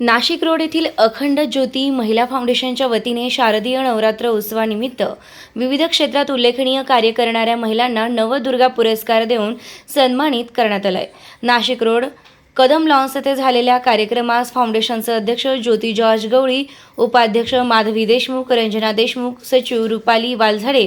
Nashik road येथील अखंड ज्योती महिला फाउंडेशनच्या वतीने शारदीय नवरात्र उत्सवानिमित्त विविध क्षेत्रात उल्लेखनीय कार्य करणाऱ्या महिलांना नवदुर्गा पुरस्कार देऊन सन्मानित करण्यात आलाय. नाशिक रोड कदम लॉन्स येथे झालेल्या कार्यक्रमास फाउंडेशनचे अध्यक्ष ज्योती जॉर्ज गवळी उपाध्यक्ष माधवी देशमुख रंजना देशमुख सचिव रुपाली वालझाडे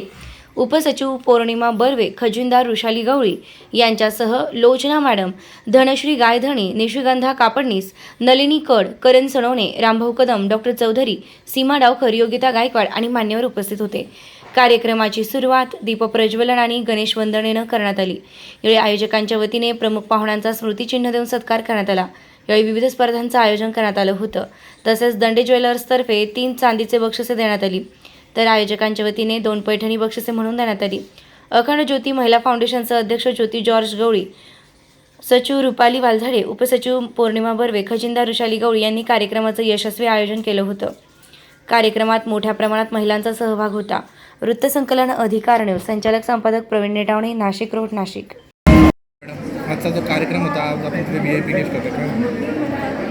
उपसचिव पौर्णिमा बर्वे खजिनदार ऋषाली गवळी यांच्यासह लोचना मॅडम धनश्री गायधणी निशिगंधा कापडनीस नलिनी कड करण सणवणे रामभाऊ कदम डॉक्टर चौधरी सीमा डावकर योगिता गायकवाड आणि मान्यवर उपस्थित होते. कार्यक्रमाची सुरुवात दीपप्रज्वलन आणि गणेश वंदनेनं करण्यात आली. यावेळी आयोजकांच्या वतीने प्रमुख पाहुण्यांचा स्मृतिचिन्ह देऊन सत्कार करण्यात आला. यावेळी विविध स्पर्धांचं आयोजन करण्यात आलं होतं. तसेच दंडे ज्वेलर्सतर्फे तीन चांदीचे बक्षिसे देण्यात आली. तर आयोजकांच्या वतीने दोन पैठणी बक्षिसे म्हणून देण्यात आली. अखंड ज्योती महिला फाउंडेशनचे अध्यक्ष ज्योती जॉर्ज गवळी सचिव रुपाली वालझाडे उपसचिव पौर्णिमा बर्वे खजिनदार ऋषाली गवळी यांनी कार्यक्रमाचं यशस्वी आयोजन केलं होतं. कार्यक्रमात मोठ्या प्रमाणात महिलांचा सहभाग होता. वृत्तसंकलन अधिकार न्यूज संचालक संपादक प्रवीण नेटावणे नाशिक रोड नाशिक. आजचा जो कार्यक्रम होता आज आपण तिथे व्ही आय पी गेस्ट होते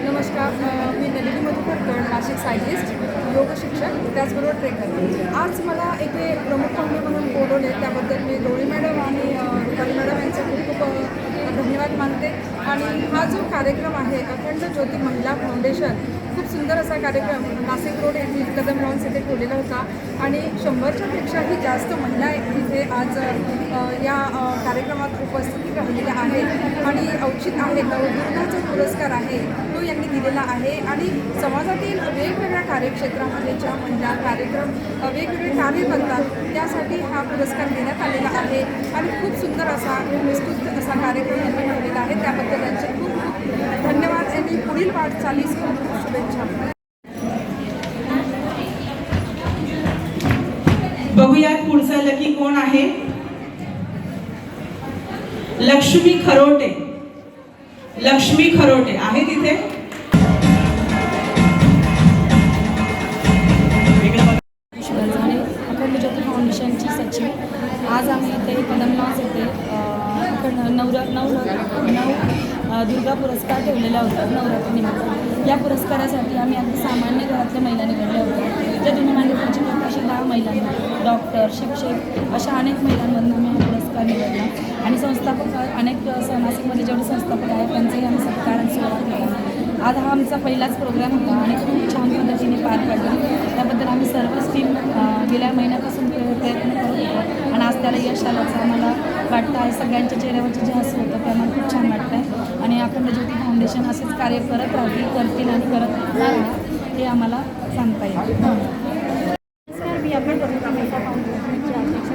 नमस्कार मी नलिनी मधुकर नाशिक सायन्टिस्ट योग शिक्षक त्याचबरोबर ट्रेकर आज मला इथे प्रमुख पाहुणे म्हणून बोलवले त्याबद्दल मी गौरी मॅडम आणि अ, रुपाली मॅडम यांचे खूप खूप धन्यवाद मानते. आणि हा जो कार्यक्रम आहे अखंड ज्योती महिला फाउंडेशन खूप सुंदर असा कार्यक्रम नाशिक रोड येथील कदम लॉन्स येथे ठेवलेला होता. आणि शंभरच्यापेक्षाही जास्त महिला इथे आज या कार्यक्रमात उपस्थित राहिलेल्या आहेत. आणि औचित आहे नवदुर्गा जो पुरस्कार आहे तो यांनी दिलेला आहे. आणि समाजातील वेगवेगळ्या कार्यक्षेत्रामध्ये ज्या महिला कार्यक्रम वेगवेगळे कार्य करतात त्यासाठी हा पुरस्कार देण्यात आलेला आहे. आणि खूप सुंदर असा विस्तृत असा कार्यक्रम यांनी ठेवलेला आहे. त्याबद्दल त्यांचे खूप खूप धन्यवाद. आणि पुढील वाटचालीस खूप खूप शुभेच्छा. बघूयात पुढचा लकी कोण आहे? लक्ष्मी खरोटे. लक्ष्मी खरोटे. आहे तिथे? फाउंडेशनची सचिव. आज आम्ही इथे कदम लॉन्स येथे अ, नवरा नवर नव दुर्गा पुरस्कार ठेवलेला होता नवरात्रीनिमित्त या पुरस्कारासाठी आम्ही अगदी सामान्य घरातल्या महिला निवडल्या होत्या. ज्या तुम्ही मागे त्याची अशा दहा महिलांना. डॉक्टर शिक्षक अशा अनेक महिलांमधून आम्ही हा पुरस्कार निवडला. आणि संस्थापक अनेक स- नाशिकमध्ये जेवढे संस्थापक आहेत त्यांचाही आम्ही सत्कार आणि सुरुवात केला. आज हा आमचा पहिलाच प्रोग्राम होता आणि खूप छान पद्धतीने पार पडला. त्याबद्दल आम्ही सर्वच टीम गेल्या महिन्यापासून प्रयत्न करत होतो आणि आज त्याला यश आल्याचं आम्हाला आहे. सगळ्यांच्या चेहऱ्यावरचे जे हसू होतं ते आम्हाला खूप छान वाटतं आहे आणि अखंड ज्योती फाउंडेशन असेच कार्य करत राहतील करतील आणि करत राहणार हे आम्हाला सांगता येईल. नमस्कार मी अखंड कविता फाउंडेशनची अध्यक्ष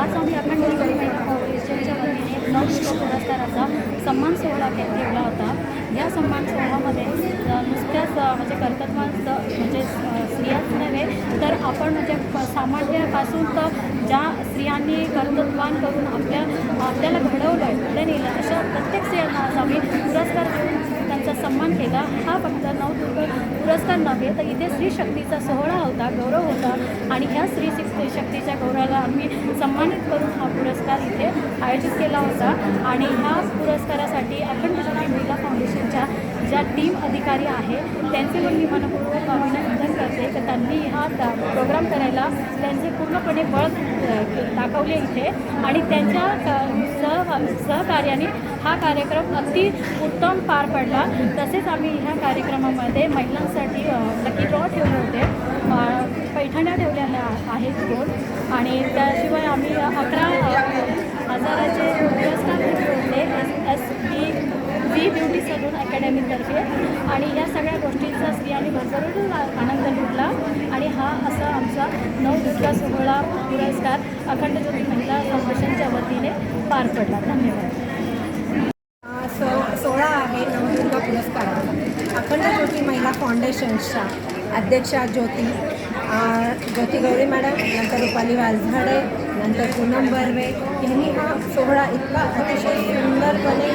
आज आम्ही अखंड कविता फाउंडेशनच्या वतीने नऊ पुरस्काराचा सन्मान सोहळा ठेवला होता. या सन्मान सोहळ्यामध्ये नुसत्याच म्हणजे कर्तव्यात म्हणजे स्त्रियाच नव्हे तर आपण म्हणजे प- सामान्यापासून तर ज्या स्त्रियांनी कर्तृत्वान करून आपल्या आपल्याला घडवलं आहे पुढे नेलं अशा प्रत्येक स्त्रियांना आज आम्ही पुरस्कार देऊन त्यांचा सन्मान केला. हा फक्त नवदुर्ग पुरस्कार नव्हे तर इथे स्त्री शक्तीचा सोहळा होता गौरव होता आणि ह्या स्त्री शक्तीच्या गौरवाला आम्ही सन्मानित करून हा पुरस्कार इथे आयोजित केला होता. आणि ह्या पुरस्कारा अखंड ज्योती महिला फाउंडेशनच्या ज्या टीम अधिकारी आहे. त्यांचे पण मी मनपूर्वक अभिनंदन करते. तर त्यांनी हा प्रोग्राम करायला त्यांचे पूर्णपणे बळ दाखवले इथे. आणि त्यांच्या सह सहकार्याने हा कार्यक्रम अगदी उत्तम पार पडला. तसेच आम्ही ह्या कार्यक्रमामध्ये महिलांसाठी लकी ड्रॉ ठेवले होते. पैठण्या ठेवलेल्या आहेत दोन. आणि त्याशिवाय आम्ही अकरा हजाराचे पुरस्कार घेतले होते. S S B B beauty salon अकॅडमीतर्फे. आणि या सगळ्या गोष्टींचा स्त्रियांनी भरभरून आनंद लुटला. आणि हा असा आमचा नवदुर्गा सोहळा पुरस्कार अखंड ज्योती महिला फाउंडेशनच्या वतीने पार पडला. धन्यवाद. सो सोहळा आहे नवदुर्गा पुरस्काराचा. अखंड ज्योती महिला फाउंडेशनच्या अध्यक्षा ज्योती ज्योती गौरी मॅडम नंतर रुपाली वालझाडे नंतर पूनम बर्वे. यांनी हा सोहळा इतका अतिशय सुंदरपणे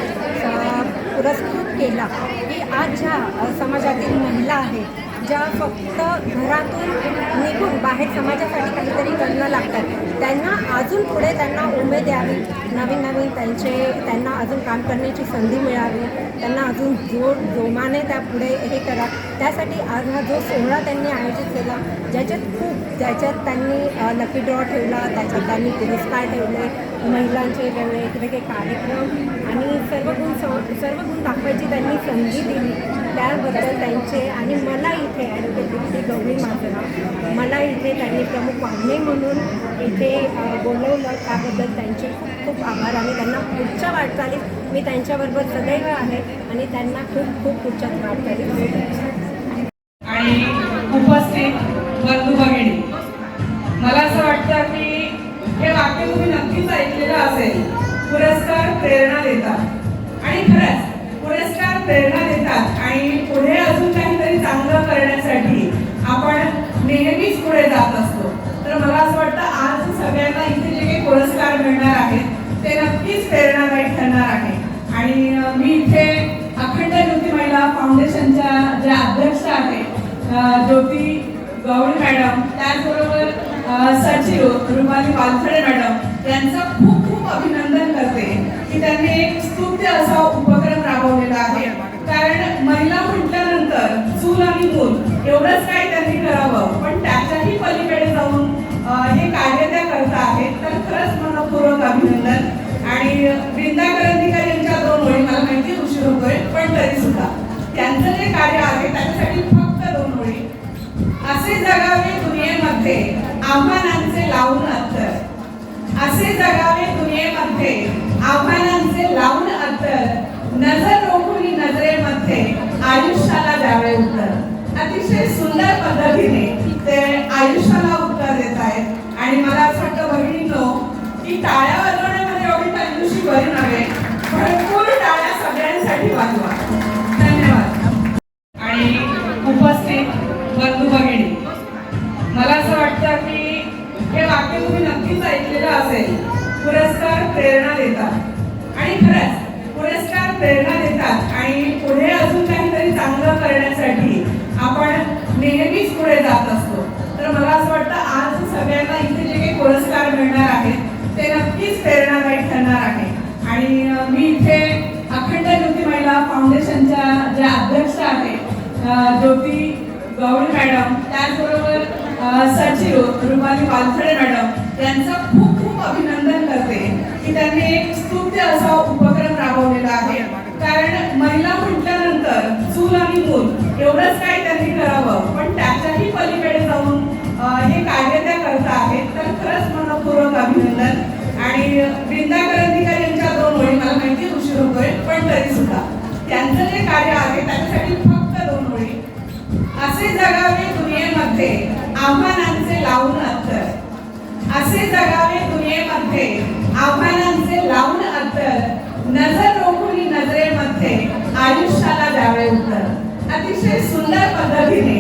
पुरस्कार केला की आज ज्या समाजातील महिला आहेत ज्या फक्त घरातून निघून बाहेर समाजासाठी काहीतरी करणं लागतात त्यांना अजून पुढे त्यांना उमेद यावी नवीन नवीन त्यांचे त्यांना अजून काम करण्याची संधी मिळावी. त्यांना अजून जोर जोमाने त्या पुढे हे करा. त्यासाठी आज हा जो सोहळा त्यांनी आयोजित केला ज्याच्यात खूप ज्याच्यात त्यांनी लकी ड्रॉ ठेवला त्याच्यात त्यांनी पुरस्कार ठेवले. महिलांचे वेगवेगळे कार्यक्रम आणि सर्व गुण सर्व गुण दाखवायची त्यांनी संधी दिली. त्याबद्दल त्यांचे आणि मला इथे ॲडव्होकेट गौरी माझरा मला इथे त्यांनी प्रमुख पाहुणे म्हणून इथे बोलवलं. त्याबद्दल त्यांचे खूप खूप आभार आणि त्यांना पुढच्या वाटचालीत मी त्यांच्याबरोबर सदैव आहे आणि त्यांना खूप खूप पुढच्या वाटचालीत. आणि उपस्थित नक्कीच असेल पुरस्कार प्रेरणा देतात. आणि खरंच पुरस्कार प्रेरणा देतात आणि पुढे अजून काहीतरी चांगलं करण्यासाठी आपण नेहमीच पुढे जात असतो. तर मला असं वाटतं आज सगळ्यांना इथे जे काही पुरस्कार मिळणार आहेत ते नक्कीच प्रेरणादायी ठरणार आहे. आणि मी इथे अखंड ज्योती महिला फाउंडेशनच्या ज्या अध्यक्ष आहेत ज्योती गौडी मॅडम त्याचबरोबर सचिव रुपाली पालखडे मॅडम यांचं खूप खूप अभिनंदन करते की त्यांनी एक स्तुत्य असा उपक्रम राबवलेला आहे. कारण महिला म्हटल्यानंतर चूल आणि मूल एवढंच काय त्यांनी करावं. पण त्याच्याही पलीकडे जाऊन हे कार्य त्या करत आहेत. तर खरंच मनपूर्वक अभिनंदन. आणि वृंदा करंदीकर यांच्या दोन ओळी मला माहिती उशीर होतोय पण तरी सुद्धा त्यांचं जे कार्य आहे त्याच्यासाठी फक्त दोन ओळी. असे जगावे दुनियेमध्ये आव्हानांचे लावून अंतर. मध्ये आव्हानांचे लावून अंतर नजर रोखून नजरेमध्ये आयुष्याला द्यावे उत्तर. अतिशय सुंदर पद्धतीने ते आयुष्याला उत्तर देत आहेत. आणि मला असं वाटतं भगिनींनो की टाळ्या वाजवण्यामध्ये एवढी कंजूशी बरी नव्हे प्रेरणा देतात. आणि खरंच पुरस्कार प्रेरणा देतात. आणि पुढे अजून काहीतरी चांगलं करण्यासाठी आपण नेहमीच पुढे जात असतो. तर मला असं वाटतं आज सगळ्यांना इथे जे काही पुरस्कार मिळणार आहेत ते नक्कीच प्रेरणादायी ठरणार आहे. आणि मी इथे अखंड ज्योती महिला फाउंडेशनच्या ज्या अध्यक्ष आहेत ज्योती गौडी मॅडम त्याचबरोबर सचिव रुपाली पालखडे मॅडम यांचं खूप खूप अभिनंदन करते. त्यांनी एक स्तुत्य असा उपक्रम राबवलेला आहे. कारण महिला म्हटल्यानंतर चूल आणि मूल एवढंच काय त्यांनी करावं. पण त्याच्याही पलीकडे जाऊन हे कार्य त्या करत आहेत. तर खरंच मनपूर्वक अभिनंदन. आणि वृंदा करंदीकर यांच्या दोन ओळी मला माहिती उशीर होतोय पण तरी सुद्धा त्यांचं जे कार्य आहे त्याच्यासाठी फक्त दोन ओळी. असे जगावे दुनियेमध्ये आव्हानांचे लावून अंतर. असे जगावे दुनियेमध्ये आव्हानांचे लावून अंतर नजर रोखून नजरेमध्ये आयुष्याला द्यावे उत्तर अतिशय सुंदर पद्धतीने